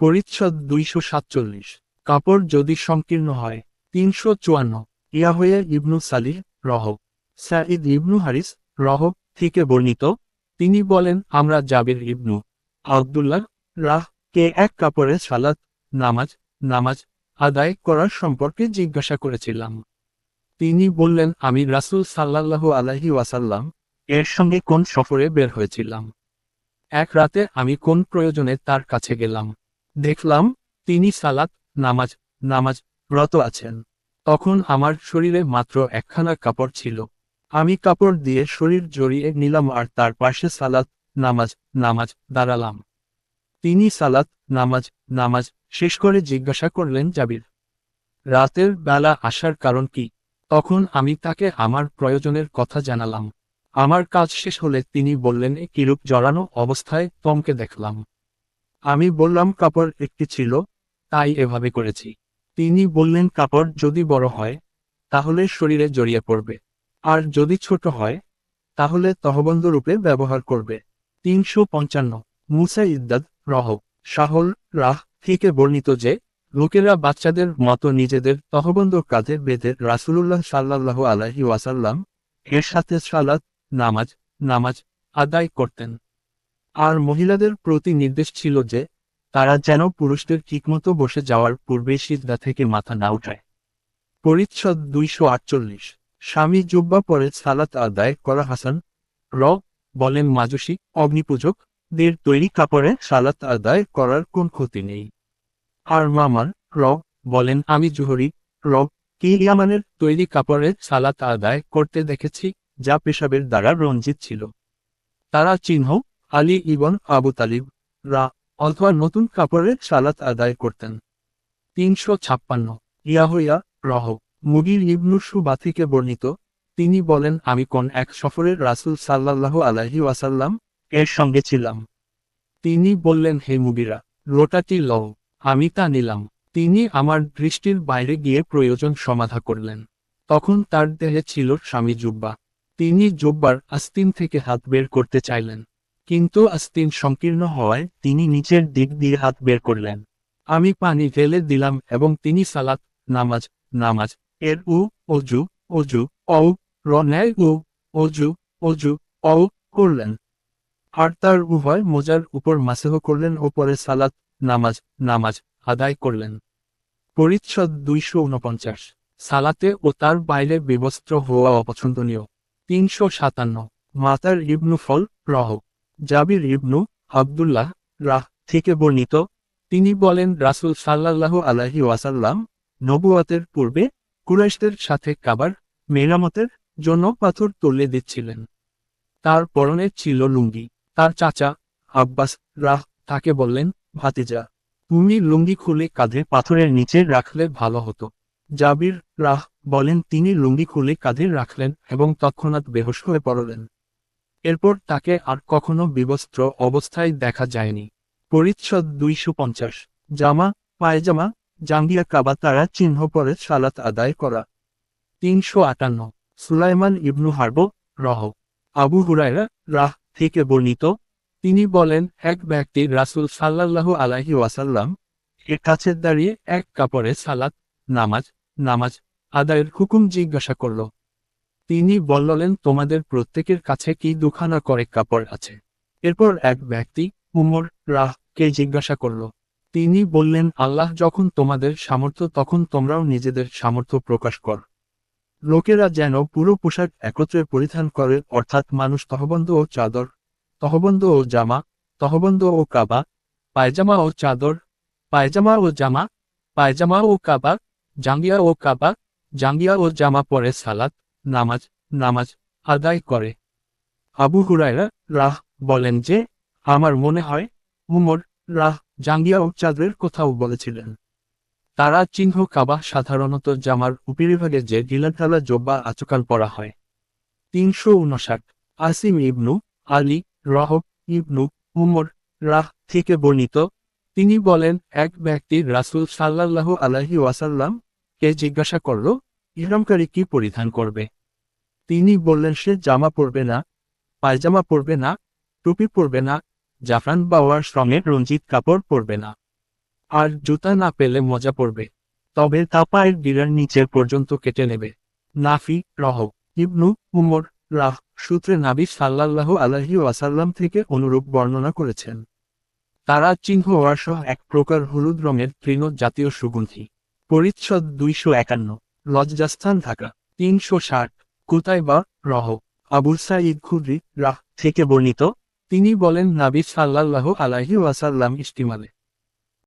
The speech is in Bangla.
পরিচ্ছদ দুইশো সাতচল্লিশ। কাপড় যদি সংকীর্ণ হয়, তিনশো চুয়ান্ন। ইয়াহয়ে ইবনু সালিহ, রহব। সাঈদ ইবনু হারিস, রহব থেকে বর্ণিত, তিনি বলেন, আমরা জাবির ইবনু আবদুল্লাহ রাহ কে এক কাপড়ে সালাত, নামাজ নামাজ আদায় করার সম্পর্কে জিজ্ঞাসা করেছিলাম। তিনি বললেন, আমি রাসূল সাল্লাল্লাহু আলাইহি ওয়াসাল্লাম এর সঙ্গে কোন সফরে বের হয়েছিলাম? এক রাতে আমি কোন প্রয়োজনে তার কাছে গেলাম? দেখলাম, তিনি সালাত, নামাজ নামাজ রত আছেন। তখন আমার শরীরে মাত্র একখানা কাপড় ছিল। আমি কাপড় দিয়ে শরীর জড়িয়ে নিলাম আর তার পাশে সালাত, নামাজ নামাজ দাঁড়ালাম। তিনি সালাত, নামাজ নামাজ শেষ করে জিজ্ঞাসা করলেন জাবির, রাতের বেলা আসার কারণ কি? তখন আমি তাকে আমার প্রয়োজনের কথা জানালাম। আমার কাজ শেষ হলে তিনি বললেন, কিরূপ জড়ানো অবস্থায় তমকে দেখলাম। আমি বললাম কাপড় একটি ছিল। তাই এভাবে করেছি। তিনি বললেন কাপড় যদি বড় হয় তাহলে শরীরে জড়িয়ে পড়বে। আর যদি ছোট হয় তাহলে তহবন্ধ রূপে ব্যবহার করবে। তিনশো পঞ্চান্ন। মুসা ইদ্দাদ রহ। শাহল রাহ থেকে বর্ণিত যে লোকেরা বাচ্চাদের মতো নিজেদের তহবন্ধ কাঁধে বেঁধে রাসূলুল্লাহ সাল্লাল্লাহু আলাইহি ওয়াসাল্লাম এর সাথে সালাত নামাজ নামাজ আদায় করতেন। আর মহিলাদের প্রতি নির্দেশ ছিল যে, তারা যেন পুরুষদের ঠিকমতো বসে যাওয়ার পূর্বে সিজদা থেকে মাথা না উঠায়। পরিচ্ছদ দুইশো আটচল্লিশ। স্বামী জুব্বা পরে সালাত আদায় করা হাসান, র, বলেন মাজুসি, অগ্নিপূজক, দের তৈরি কাপড়ে সালাত আদায় করার কোন ক্ষতি নেই। আর মামার, র, বলেন আমি জুহরি, র, কি ইয়ামানের তৈরি কাপড়ে সালাত আদায় করতে দেখেছি, যা পেশাবের দ্বারা রঞ্জিত ছিল। তারা চিহ্ন আলী ইবন আবু তালিব, রা, অথবা নতুন কাপড়ের সালাত আদায় করতেন। তিনশো ছাপ্পান্ন, ইয়াহইয়া, রহ, মুগির ইবনু সুবা থেকে বর্ণিত, তিনি বলেন, আমি কোন এক সফরের রাসূল সাল্লাল্লাহু আলাইহি ওয়াসাল্লাম এর সঙ্গে ছিলাম। তিনি বললেন, হে মুগিরা লোটাটি লও, আমি তা নিলাম। তিনি আমার দৃষ্টির বাইরে গিয়ে প্রয়োজন সমাধা করলেন। তখন তার দেহে ছিল স্বামী জুব্বা। তিনি জুব্বার আস্তিন থেকে হাত বের করতে চাইলেন। কিন্তু আস্তিন সংকীর্ণ হওয়ায় তিনি নিচের দিক দিয়ে হাত বের করলেন। আমি পানি ফেলে দিলাম এবং তিনি সালাত, নামাজ নামাজ, এর উ, অজু অজু অ রন্যায় উ, অজু অজু অ করলেন। আর তার উভয় মোজার উপর মাসেহ করলেন ও পরে সালাত, নামাজ নামাজ আদায় করলেন। পরিচ্ছদ দুইশো উনপঞ্চাশ। সালাতে ও তার বাইরে বিবস্ত্র হওয়া অপছন্দনীয়। তিনশো সাতান্ন। মাতার ইবনু ফল রহ। জাবির ইবনু আবদুল্লাহ রাহ থেকে বর্ণিত, তিনি বলেন, রাসূল সাল্লাল্লাহু আলাইহি ওয়াসাল্লাম নবুয়াতের পূর্বে কুরাইশদের সাথে কাবার মেরামতের জন্য পাথর তুলে দিচ্ছিলেন। তার পরনে ছিল লুঙ্গি। তার চাচা আব্বাস রাহ তাকে বললেন, ভাতিজা, তুমি লুঙ্গি খুলে কাঁধে পাথরের নিচে রাখলে ভালো হতো। জাবির রাহ বলেন, তিনি লুঙ্গি খুলে কাঁধে রাখলেন এবং তৎক্ষণাৎ বেহোশ হয়ে পড়লেন। এরপর তাকে আর কখনো বিবস্ত্র অবস্থায় দেখা যায়নি। পরিচ্ছদ দুইশো পঞ্চাশ। জামা, পায়জামা, জাঙ্গিয়া কাবা তারা চিহ্ন পরে সালাত আদায় করা। তিনশো আটান্ন। সুলাইমান ইবনু হারব, রহ। আবু হুরায়রা রাহ থেকে বর্ণিত। তিনি বলেন, এক ব্যক্তি রাসূল সাল্লাল্লাহু আলাইহি ওয়াসাল্লাম এর কাছে দাঁড়িয়ে এক কাপড়ে সালাত, নামাজ নামাজ আদায়ের হুকুম জিজ্ঞাসা করল। তিনি বললেন, তোমাদের প্রত্যেকের কাছে কি দুখানা করে কাপড় আছে? এরপর এক ব্যক্তি, উমর রাহ কে জিজ্ঞাসা করল, তিনি বললেন, আল্লাহ যখন তোমাদের সামর্থ্য, তখন তোমরাও নিজেদের সামর্থ্য প্রকাশ কর। লোকেরা যেন পুরো পোশাক একত্রে পরিধান করে, অর্থাৎ মানুষ তহবন্ধ ও চাদর, তহবন্ধ ও জামা, তহবন্ধ ও কাবা, পায়জামা ও চাদর, পায়জামা ও জামা, পায়জামা ও কাবা, জাঙ্গিয়া ও কাবা, জাঙ্গিয়া ও জামা পরে সালাত নামাজ নামাজ আদায় করে। আবু হুরায়রা রাহ বলেন যে, আমার মনে হয় উমর রাহ জাঙ্গিয়া ও চাদরের কোথাও বলেছিলেন। তারা চিহ্ন কাবা সাধারণত জামার উপরিভাগে যে ঢিলাঢালা জব্বা আচকাল পরা হয়। তিনশো উনষাট আসিম ইবনু আলী রহব ইবনু উমর রাহ থেকে বর্ণিত, তিনি বলেন, এক ব্যক্তি রাসূল সাল্লাল্লাহু আলাইহি ওয়াসাল্লাম কে জিজ্ঞাসা করল ইহরামকারী কি পরিধান করবে? তিনি বললেন, সে জামা পরবে না, পায়জামা পরবে না, টুপি পরবে না, জাফরান বাওয়ার সঙ্গে রঞ্জিত কাপড় পরবে না। আর জুতা না পেলে মজা পড়বে তবে তা পায়ের ডিরার নিচের পর্যন্ত কেটে নেবে। নাফি, রহ। ইবনু উমর, রাহ। সূত্রে নাবি সাল্লাল্লাহু আলাহি ওয়াসাল্লাম থেকে অনুরূপ বর্ণনা করেছেন। তারা চিহ্ন ওয়াসহ এক প্রকার হলুদ রঙের তৃণ জাতীয় সুগন্ধি। পরিচ্ছদ দুইশো একান্ন। লজ্জাস্থান থাকা। তিনশো ষাট, কোথায় বা রহ। আবুল সাঈদ খুদ্রি রাহ থেকে বর্ণিত। তিনি বলেন, নাবি সাল্লাহ আলাহি ওয়াসাল্লাম ইস্তিমালে।